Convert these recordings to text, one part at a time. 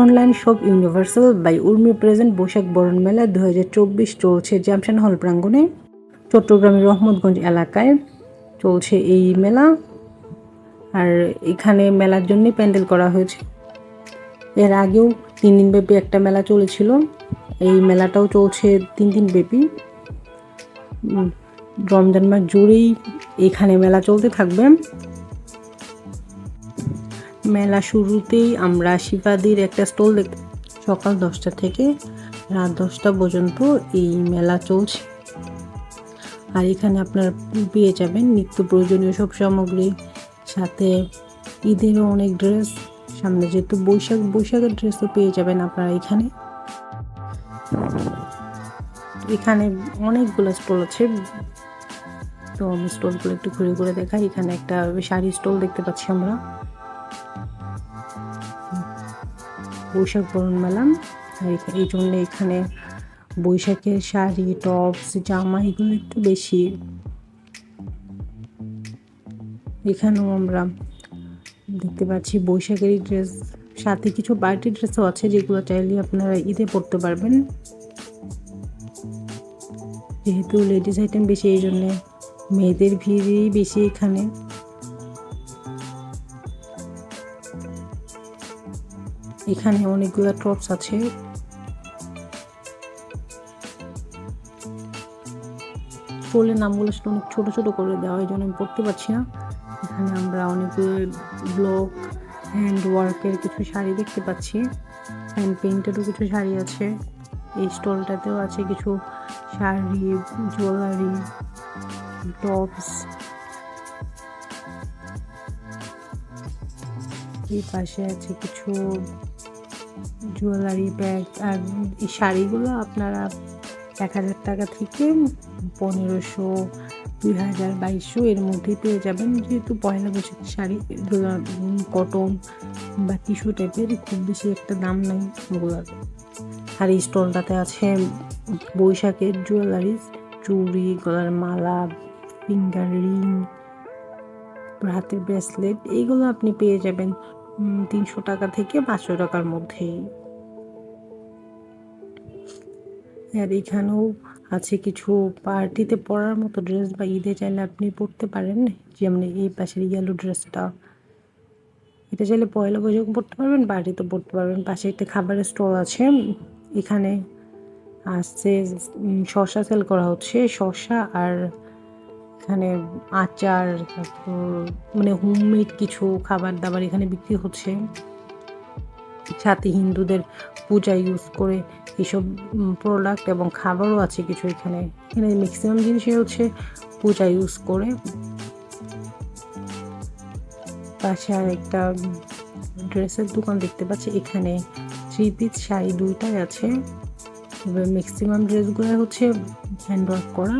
Online shop universal by Urmi present Baishakh বরণ মেলা দু হাজার চব্বিশ চলছে জ্যামশান হল প্রাঙ্গণে। চট্টগ্রামের রহমতগঞ্জ এলাকায় চলছে এই মেলা। আর এখানে মেলার জন্য প্যান্ডেল করা হয়েছে। এর আগেও তিন দিন ব্যাপী একটা মেলা চলেছিল। এই মেলাটাও চলছে তিন দিন ব্যাপী। রমজান মাস জুড়েই এখানে মেলা চলতে থাকবে। মেলা শুরুতেই আমরা শিবাদির একটা স্টল দেখতে সকাল দশটা থেকে রাত দশটা পর্যন্ত এই মেলা চলছে। আর এখানে আপনারা পেয়ে যাবেন নিত্য প্রয়োজনীয় সব সামগ্রী, সাথে ঈদেরও অনেক ড্রেস, সামনে যেহেতু বৈশাখ, বৈশাখের ড্রেসও পেয়ে যাবেন আপনারা এখানে। এখানে অনেকগুলো স্টল আছে। তো আমি স্টলগুলো একটু ঘুরে ঘুরে দেখাই। এখানে একটা শাড়ি স্টল দেখতে পাচ্ছি আমরা। বৈশাখ বরণ মেলা আর এখা- এই জন্য এখানে বৈশাখের শাড়ি, টপস, জামা এগুলো একটু বেশি। এখানেও আমরা দেখতে পাচ্ছি বৈশাখের ড্রেস সাথে কিছু পার্টি ড্রেসও আছে যেগুলো চাইলে আপনারা ঈদে পরতে পারবেন। যেহেতু লেডিস আইটেম বেশি, এই জন্যে মেয়েদের ভিড়ই বেশি এখানে। এখানে অনেকগুলো টপস আছে। স্টোলের নামগুলো আসলে অনেক ছোট ছোট করে দেওয়া, এই জন্য আমি পড়তে পারছি না। এখানে আমরা অনেকগুলো ব্লক, হ্যান্ড ওয়ার্কের কিছু শাড়ি দেখতে পাচ্ছি। হ্যান্ড পেইন্টেরও কিছু শাড়ি আছে। এই স্টলটাতেও আছে কিছু শাড়ি, জুয়েলারি, টপস। এই পাশে আছে কিছু জুয়েলারি ব্যাগ আর এই শাড়িগুলো আপনারা এক হাজার টাকা থেকে পনেরোশো, দুই হাজার, বাইশশো এর মধ্যেই পেয়ে যাবেন। যেহেতু পয়লা বৈশাখের শাড়ি কটন বা টিস্যু টাইপের খুব বেশি একটা দাম নাই ওগুলোর। আর এই স্টলটাতে আছে বৈশাখের জুয়েলারিস চুড়ি, গলার মালা ফিঙ্গার রিং হাতের ব্রেসলেট এইগুলো আপনি পেয়ে যাবেন তিনশো টাকা থেকে পাঁচশো টাকার মধ্যেই। আর এখানেও আছে কিছু পার্টিতে পরার মতো ড্রেস বা ঈদে চাইলে আপনি পরতে পারেন। যেমন এই পাশের ইয়েলো ড্রেসটা এটা চাইলে পয়লা বৈশাখ পড়তে পারবেন বাড়িতে পড়তে পারবেন। পাশে একটা খাবারের স্টল আছে। এখানে আসছে শসা সেল করা হচ্ছে। শসা আর এখানে আচার, তারপর মানে হোমমেড কিছু খাবার দাবার এখানে বিক্রি হচ্ছে। সাথে হিন্দুদের পূজা ইউজ করে এইসব প্রোডাক্ট এবং খাবারও আছে কিছু এখানে। এখানে ম্যাক্সিমাম জিনিসই হচ্ছে পূজা ইউজ করে। পাশে আর একটা ড্রেসের দোকান দেখতে পাচ্ছি। এখানে থ্রি পিস শাড়ি দুইটাই আছে। ম্যাক্সিমাম ড্রেসগুলো হচ্ছে হ্যান্ডওয়ার্ক করা।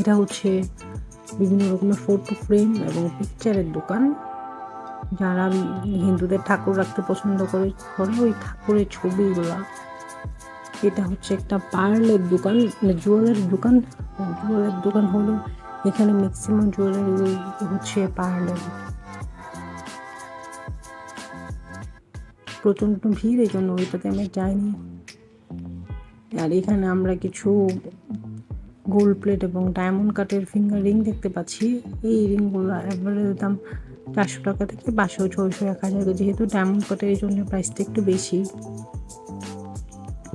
এটা হচ্ছে বিভিন্ন রকমের ফটো ফ্রেম এবং পিকচারের দোকান। যারা হিন্দুদের ঠাকুর রাখতে পছন্দ করে করে ওই ঠাকুরের ছবিগুলা এটা হচ্ছে একটা পার্লের দোকান মানে জুয়েলারি দোকান। জুয়েলারি দোকান হলো এখানে ম্যাক্সিমাম জুয়েলারি হচ্ছে পার্লের। প্রচণ্ড ভিড়, এই জন্য ওইটাতে আমি যাইনি। আর এখানে আমরা কিছু গোল্ড প্লেট এবং ডায়মন্ড কাটের ফিঙ্গার রিং দেখতে পাচ্ছি। এই রিংগুলো অ্যাভারেজ দাম চারশো টাকা থেকে পাঁচশো ছয়শো এক হাজার যেহেতু ডায়মন্ড কাটের এই জন্য প্রাইসটা একটু বেশি।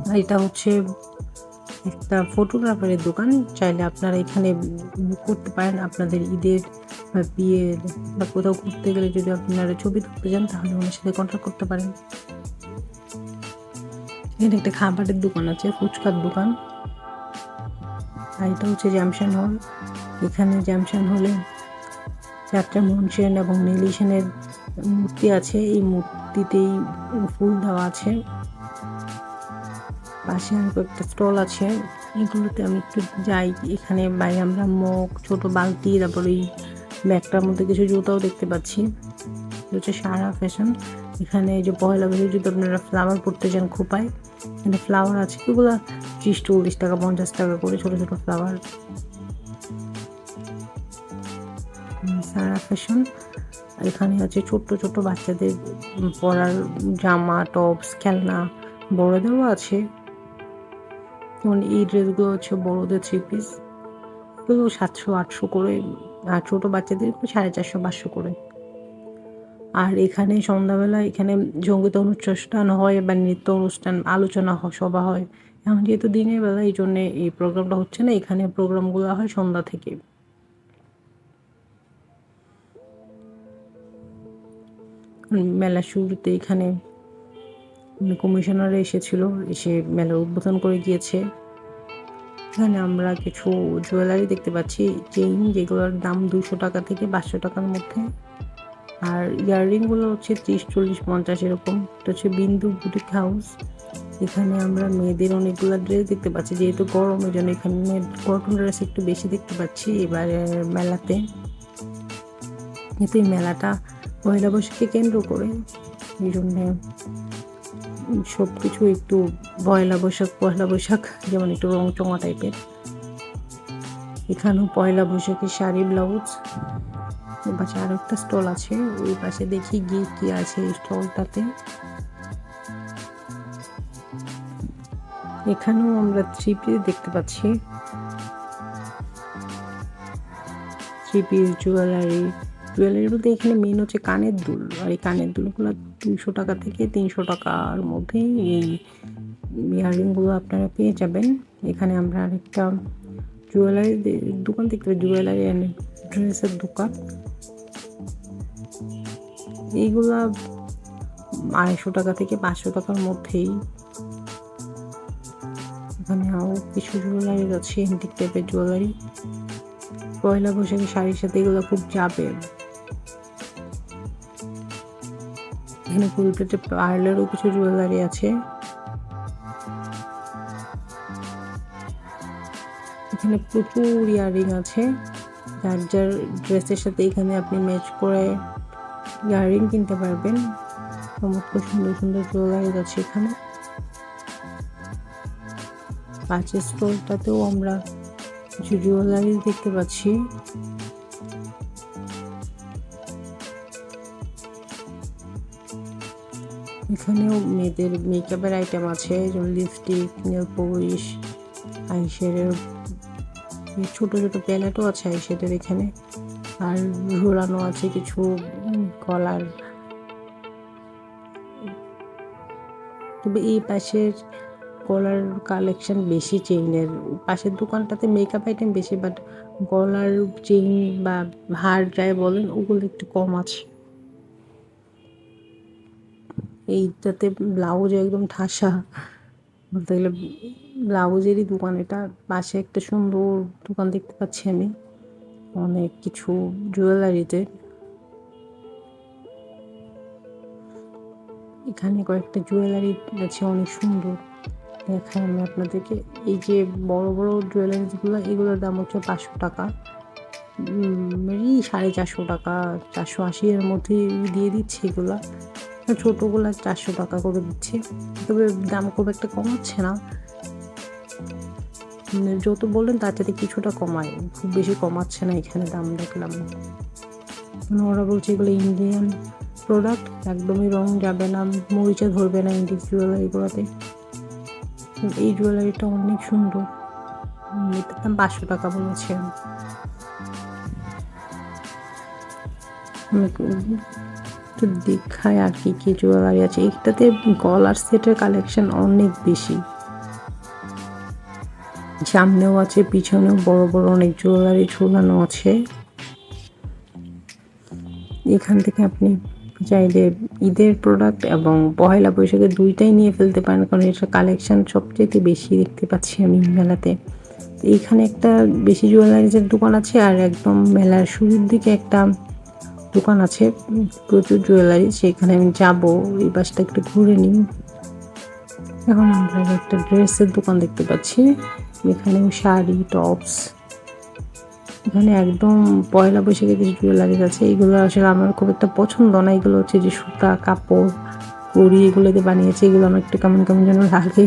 আর এটা হচ্ছে একটা ফটোগ্রাফারের দোকান, চাইলে আপনারা এখানে বুক করতে পারেন আপনাদের ঈদের বা বিয়ের বা কোথাও ঘুরতে গেলে যদি আপনারা ছবি তুলতে যান, তাহলে ওনার সাথে কন্ট্যাক্ট করতে পারেন। এখানে একটা খাবারের দোকান আছে, ফুচকার দোকান। আর এটা হচ্ছে জ্যামশান হল। এখানে জ্যামশান হলে যাত্রা মোহন সেন এবং নীলি সেনের মূর্তি আছে। এই মূর্তিতেই ফুল দেওয়া আছে। পাশে আর একটা স্টল আছে। এগুলোতে আমি একটু যাই। এখানে বাইরে আমরা মগ, ছোট বালতি, তারপর এই ব্যাগটার মধ্যে কিছু জুতাও দেখতে পাচ্ছি। হচ্ছে সারা ফ্যাশন। এখানে যে পয়লা বৈশাখ যদি আপনারা ফ্লাওয়ার পড়তে চান খোপায়। এখানে ফ্লাওয়ার আছে। এগুলো ত্রিশ, চল্লিশ টাকা, পঞ্চাশ টাকা করে ছোটো ছোটো ফ্লাওয়ার সারা ফ্যাশন এখানে আছে ছোট্ট ছোট্ট বাচ্চাদের পরার জামা টপস খেলনা বড়দেরও আছে। যেমন এই ড্রেসগুলো হচ্ছে বড়দের থ্রি পিস এগুলো সাতশো, আটশো করে, আর ছোটো বাচ্চাদের সাড়ে চারশো, পাঁচশো করে। আর এখানে সন্ধ্যাবেলা এখানে সংগীত অনুষ্ঠান হয় বা নৃত্য অনুষ্ঠান, আলোচনা সভা হয়। এখন যেহেতু দিনের বেলা, এই জন্যে এই প্রোগ্রামটা হচ্ছে না। এখানে প্রোগ্রামগুলো হয় সন্ধ্যা থেকে। মেলা শুরুতে এখানে কমিশনার এসেছিল, এসে মেলার উদ্বোধন করে গিয়েছে। এখানে আমরা কিছু জুয়েলারি দেখতে পাচ্ছি চেইন যেগুলোর দাম দুশো টাকা থেকে পাঁচশো টাকার মধ্যে। আর ইয়াররিংগুলো হচ্ছে ত্রিশ, চল্লিশ, পঞ্চাশ এরকম। এটা হচ্ছে বিন্দু বুটিক হাউস এখানে আমরা মেয়েদের অনেকগুলো ড্রেস দেখতে পাচ্ছি, যেহেতু গরম ওই জন্য এখানে কটন ড্রেস একটু বেশি দেখতে পাচ্ছি। এবারে মেলাতে কিন্তু এই মেলাটা পয়লা বৈশাখকে কেন্দ্র করে। এই জন্যে সব কিছু একটু পয়লা বৈশাখ পয়লা বৈশাখ যেমন একটু রং চঙা টাইপের। এখানেও পয়লা বৈশাখের শাড়ি, ব্লাউজ পাশে আরও একটা স্টল আছে, ওই পাশে দেখি গিয়ে কি আছে এই স্টলটাতে। এখানেও আমরা থ্রি পিস দেখতে পাচ্ছি। থ্রি পিস জুয়েলারি জুয়েলারি বলতে এখানে মেন হচ্ছে কানের দুল। আর এই কানের দুলগুলো দুশো টাকা থেকে তিনশো টাকার মধ্যেই এই ইয়াররিংগুলো আপনারা পেয়ে যাবেন। এখানে আমরা আরেকটা জুয়েলারি দোকান দেখতে পাই জুয়েলারি অ্যান্ড ড্রেসের দোকান। এইগুলা আড়াইশো টাকা থেকে পাঁচশো টাকার মধ্যেই। এখানে আরও কিছু জুয়েলারি আছে এন্টিক টাইপের জুয়েলারি পয়লা বৈশাখী শাড়ির সাথে এগুলো খুব যাবে। এখানে ফুল প্লেটে পার্লারও কিছু জুয়েলারি আছে। এখানে প্রচুর ইয়ারিং আছে। যার যার ড্রেসের সাথে এখানে আপনি ম্যাচ করে ইয়াররিং কিনতে পারবেন। সমস্ত সুন্দর সুন্দর জুয়েলারি আছে এখানে। পাঁচের স্টোরটাতেও আমরা কিছু জুয়েলারি দেখতে পাচ্ছি। এখানেও মেয়েদের মেকআপের আইটেম আছে, যেমন লিপস্টিক নেল পলিশ আইশ্যাডের ছোটো ছোটো প্যালেটও আছে আইশ্যাডের এখানে। আর ঝোলানো আছে কিছু গলার। তবে এই পাশের গলার কালেকশন বেশি চেইনের পাশের দোকানটাতে মেকআপ আইটেম বেশি বাট গলার চেইন বা হার যাই বলেন, ওগুলো একটু কম আছে। এইটাতে ব্লাউজ একদম ঠাসা। বলতে গেলে ব্লাউজেরই দোকান। এটা পাশে একটা সুন্দর দোকান দেখতে পাচ্ছি আমি। অনেক কিছু জুয়েলারিতে। এখানে কয়েকটা জুয়েলারি আছে, অনেক সুন্দর। দেখাই আমি আপনাদেরকে। এই যে বড় বড় জুয়েলারিগুলো, এগুলোর দাম হচ্ছে পাঁচশো টাকা। এই সাড়ে চারশো টাকা, চারশো আশি এর মধ্যে দিয়ে দিচ্ছে এগুলা। ছোটোগুলা চারশো টাকা করে দিচ্ছে। তবে দাম খুব একটা কমাচ্ছে না। মানে যত বললেন তার সাথে কিছুটা কমায়। খুব বেশি কমাচ্ছে না এখানে দাম দেখলাম। মানে ওরা বলছে এগুলো ইন্ডিয়ান প্রোডাক্ট একদমই রং যাবে না, মরিচা ধরবে না ইন্ডিক জুয়েলারিগুলোতে এই জুয়েলারিটা অনেক সুন্দর। এটার দাম পাঁচশো টাকা বলেছে। একটু দেখায় আর কি কি জুয়েলারি আছে। এটাতে গলার সেটের কালেকশন অনেক বেশি। সামনেও আছে, পিছনেও বড় বড় অনেক জুয়েলারি ঝুলানো আছে। এখান থেকে আপনি চাইলে ঈদের প্রোডাক্ট এবং পহেলা বৈশাখের দুইটাই নিয়ে ফেলতে পারেন, কারণ এটা কালেকশন সবচেয়ে বেশি দেখতে পাচ্ছি আমি মেলাতে। তো এইখানে একটা বেশি জুয়েলারিজের দোকান আছে আর একদম মেলার শুরুর দিকে একটা দোকান আছে, প্রচুর জুয়েলারি সেখানে আমি যাব, এই বাসটা একটু ঘুরে নিই। এখন আমরা একটা ড্রেসের দোকান দেখতে পাচ্ছি এখানেও শাড়ি টপস এখানে একদম পয়লা বৈশাখের কিছু জুয়েলারি আছে, এগুলো আসলে আমার খুব একটা পছন্দ না, এগুলো হচ্ছে যে সুতা, কাপড় কড়ি এগুলো দিয়ে বানিয়েছে, এগুলো আমার একটু কেমন কেমন যেন লাগে।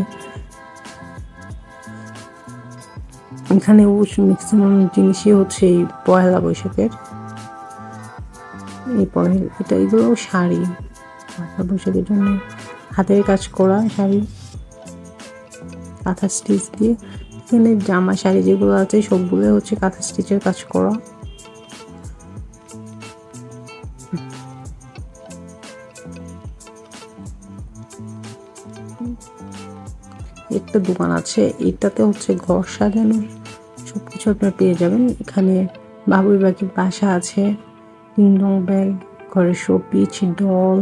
এখানে ম্যাক্সিমাম জিনিসই হচ্ছে এই পয়লা বৈশাখের। পয়েল এটা এগুলো শাড়ি। পয়লা বৈশাখের জন্য হাতের কাজ করা শাড়ি। কাঁথা স্টিচ দিয়ে এখানে জামা শাড়ি যেগুলো আছে সবগুলো হচ্ছে কাঁথা স্টিচের কাজ করা। একটা দোকান আছে, এটাতে হচ্ছে ঘর সাজানোর সব কিছু আপনার পেয়ে যাবেন। এখানে বাবুই পাখির বাসা আছে। তিন রং ব্যাগ ঘরের শোপিচ ডল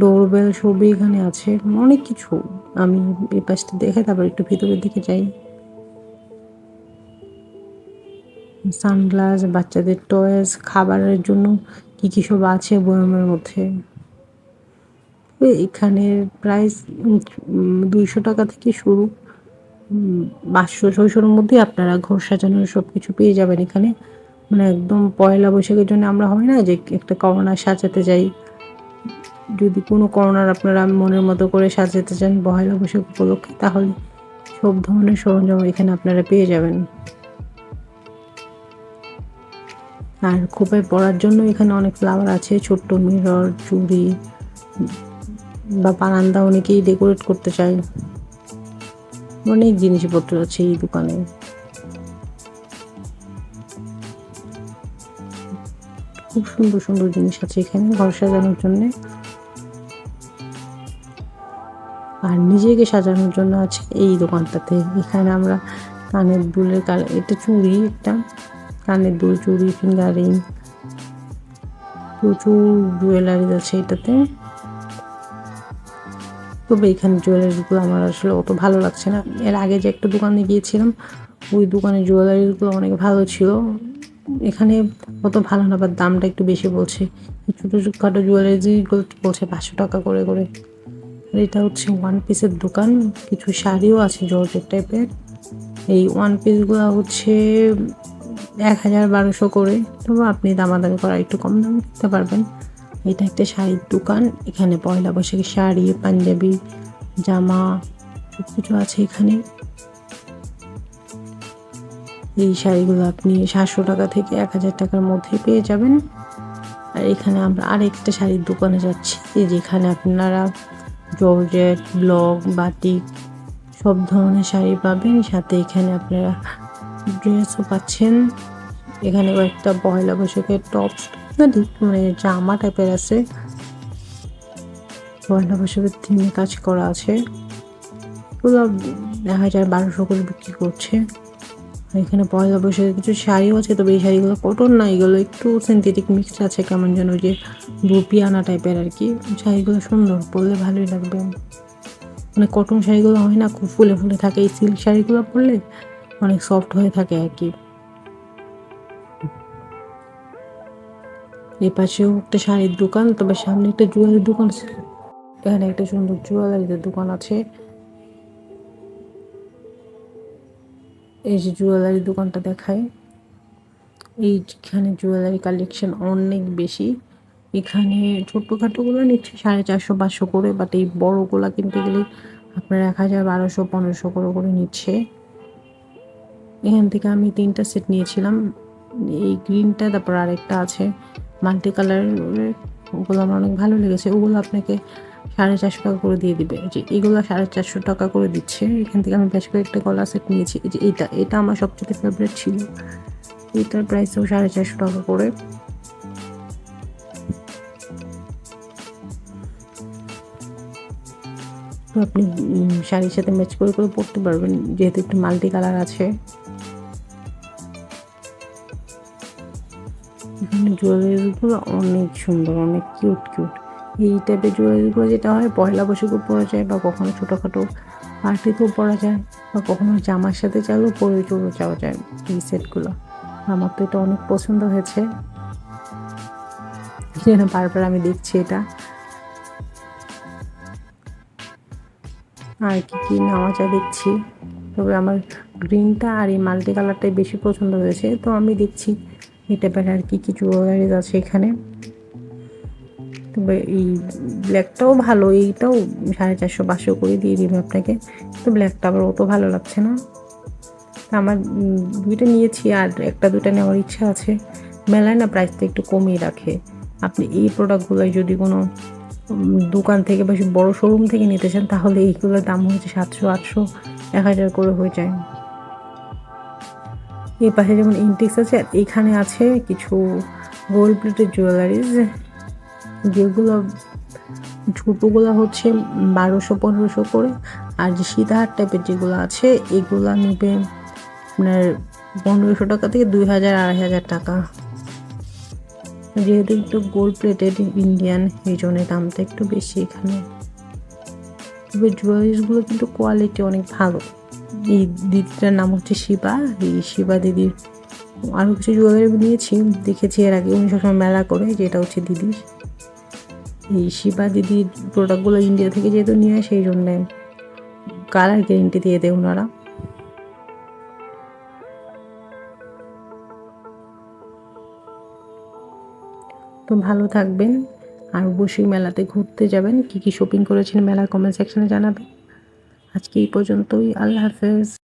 ডোরবেল সবই এখানে আছে, অনেক কিছু। আমি এই পাশটা দেখে তারপর একটু ভিতরের দিকে যাই। সানগ্লাস বাচ্চাদের টয়েস খাবারের জন্য কি কি সব আছে বয়ামের মধ্যে। এখানে প্রাইস দুইশো টাকা থেকে শুরু। পাঁচশো, ছয়শোর মধ্যে আপনারা ঘর সাজানোর সব কিছু পেয়ে যাবেন এখানে। মানে একদম পয়লা বৈশাখের জন্য আমরা হয় না যে একটা করোনার সাজাতে যাই। যদি কোনো করোনার আপনারা মনের মতো করে সাজাতে চান পয়লা বৈশাখ উপলক্ষে, তাহলে সব ধরনের সরঞ্জাম এখানে আপনারা পেয়ে যাবেন। আর খোপায় পরার জন্য এখানে অনেক ফ্লাওয়ার আছে, ছোট্ট মিরর চুড়ি বা বারান্দা অনেকেই ডেকোরেট করতে চায়। অনেক জিনিসপত্র আছে এই দোকানে। খুব সুন্দর সুন্দর জিনিস আছে এখানে ঘর সাজানোর জন্য। আর নিজেকে সাজানোর জন্য আছে এই দোকানটাতে। এখানে আমরা কানের দুলের এটা চুড়ি একটা। কানের দুল চুড়ি ফিঙ্গারিং। প্রচুর জুয়েলারিজ আছে এটাতে। তবে এখানে জুয়েলারিগুলো আমার আসলে অত ভালো লাগছে না। এর আগে যে একটা দোকানে গিয়েছিলাম, ওই দোকানের জুয়েলারিগুলো অনেক ভালো ছিল। এখানে অত ভালো না বা দামটা একটু বেশি বলছে। ছোটো খাটো জুয়েলারিগুলো বলছে পাঁচশো টাকা করে করে। আর এটা হচ্ছে ওয়ান পিসের দোকান। কিছু শাড়িও আছে জর্জের টাইপের এই ওয়ান পিসগুলো হচ্ছে এক হাজার বারোশো করে। তবু আপনি দামাদামি করা একটু কম দামে কিনতে পারবেন। এটা একটা শাড়ির দোকান। এখানে পয়লা বৈশাখী শাড়ি, পাঞ্জাবি, জামা সব কিছু আছে এখানে। এই শাড়িগুলো আপনি সাতশো টাকা থেকে এক হাজার টাকার মধ্যে পেয়ে যাবেন। আর এখানে আমরা আরেকটা শাড়ির দোকানে যাচ্ছি যেখানে আপনারা জর্জেট, ব্লক, বাটিক সব ধরনের শাড়ি পাবেন। সাথে এখানে আপনারা ড্রেসও পাচ্ছেন। এখানে কয়েকটা পয়লা বৈশাখের ঠিক মানে জামা টাইপের আছে। পয়লা বৈশাখের থিমে কাজ করা আছে। এগুলো এক হাজার বারোশো করে বিক্রি করছে। এখানে পয়লা বৈশাখের কিছু শাড়িও আছে, তবে এই শাড়িগুলো কটন না, এগুলো একটু সিনথেটিক মিক্সড আছে, কেমন যেন ওই যে রুপিয়ানা টাইপের আর কি। শাড়িগুলো সুন্দর, পরলে ভালোই লাগবে। মানে কটন শাড়িগুলো হয় না, খুব ফুলে ফুলে থাকে, এই সিল্ক শাড়িগুলো পরলে অনেক সফট হয়ে থাকে আর কি। এই পাশেও একটা শাড়ির দোকান, তবে সামনে একটা জুয়েলারির দোকান এখানে একটা সুন্দর জুয়েলারিদের দোকান আছে। এই যে জুয়েলারি দোকানটা দেখায়, এইখানে জুয়েলারি কালেকশন অনেক বেশি। এখানে ছোট্টখাটোগুলো নিচ্ছে সাড়ে চারশো, পাঁচশো করে বাট এই বড়োগুলো কিনতে গেলে আপনার এক হাজার, বারোশো, পনেরোশো করে করে নিচ্ছে। এখান থেকে আমি তিনটা সেট নিয়েছিলাম। এই গ্রিনটা তারপর আরেকটা আছে মাল্টি কালারের ওগুলো আমার অনেক ভালো লেগেছে। ওগুলো আপনাকে সাড়ে চারশো টাকা করে দিয়ে দিবে। যে এগুলো সাড়ে চারশো টাকা করে দিচ্ছে। এখান থেকে আমি বেশ কয়েকটা গলা সেট নিয়েছি। যে এটা এটা আমার সবচেয়ে ফেভারিট ছিল। এটার প্রাইসও সাড়ে চারশো টাকা করে। আপনি শাড়ির সাথে ম্যাচ করে করে পরতে পারবেন। যেহেতু একটু মাল্টি কালার আছে। এখানে জুয়েলারিগুলো অনেক সুন্দর, অনেক কিউট কিউট এই টাইপের জুয়েলারিগুলো যেটা হয়, পয়লা বৈশাখও পরা যায় বা কখনো ছোটোখাটো পার্টিতেও পরা যায় বা কখনো জামার সাথে চাইলেও পরে চলে যাওয়া যায় এই সেটগুলো আমার তো এটা অনেক পছন্দ হয়েছে। যেন বারবার আমি দেখছি এটা। আর কি কি নেওয়া যায় দেখছি। তবে আমার গ্রিনটা আর এই মাল্টি কালারটাই বেশি পছন্দ হয়েছে। তো আমি দেখছি এটা বেলা আর কি কি জুয়েলারিজ আছে এখানে। এই ব্ল্যাকটাও ভালো, এইটাও সাড়ে চারশো পাঁচশো করে দিয়ে দিবে আপনাকে। তো ব্ল্যাকটা আবার অত ভালো লাগছে না। আমার দুইটা নিয়েছি আর একটা দুটা নেওয়ার ইচ্ছা আছে। মেলায় না প্রাইসটা একটু কমিয়ে রাখে। আপনি এই প্রোডাক্টগুলোই যদি কোনো দোকান থেকে বা বড় শোরুম থেকে নিতে চান, তাহলে এইগুলোর দাম হচ্ছে সাতশো, আটশো, এক হাজার করে হয়ে যায়। এই পাশে যেমন ইনটেক্স আছে এখানে আছে কিছু গোল্ড প্লেটের জুয়েলারিজ যেগুলো ছোটোগুলো হচ্ছে বারোশো, পনেরোশো করে। আর যে সীতাহার টাইপের যেগুলো আছে, এগুলো নেবে আপনার পনেরোশো টাকা থেকে দুই হাজার, আড়াই হাজার টাকা। যেহেতু একটু গোল্ড প্লেটেড ইন্ডিয়ান এই জন্য দামটা একটু বেশি এখানে। তবে জুয়েলারিসগুলো কিন্তু কোয়ালিটি অনেক ভালো। এই দিদিটার নাম হচ্ছে শিবা। এই শিবা দিদির আরও কিছু জুয়েলারি নিয়েছি। দেখেছি এর আগে উনি সবসময় মেলা করে, যেটা হচ্ছে দিদির। এই শিবা দিদির প্রোডাক্টগুলো ইন্ডিয়া থেকে যেহেতু নিয়ে সেই জন্যে কালার গ্যারেন্টি দিয়ে দেয় ওনারা। তো ভালো থাকবেন, আর অবশ্যই মেলাতে ঘুরতে যাবেন। কি কি শপিং করেছেন মেলার কমেন্ট সেকশনে জানাবেন। আজকে এই পর্যন্তই, আল্লাহ হাফেজ।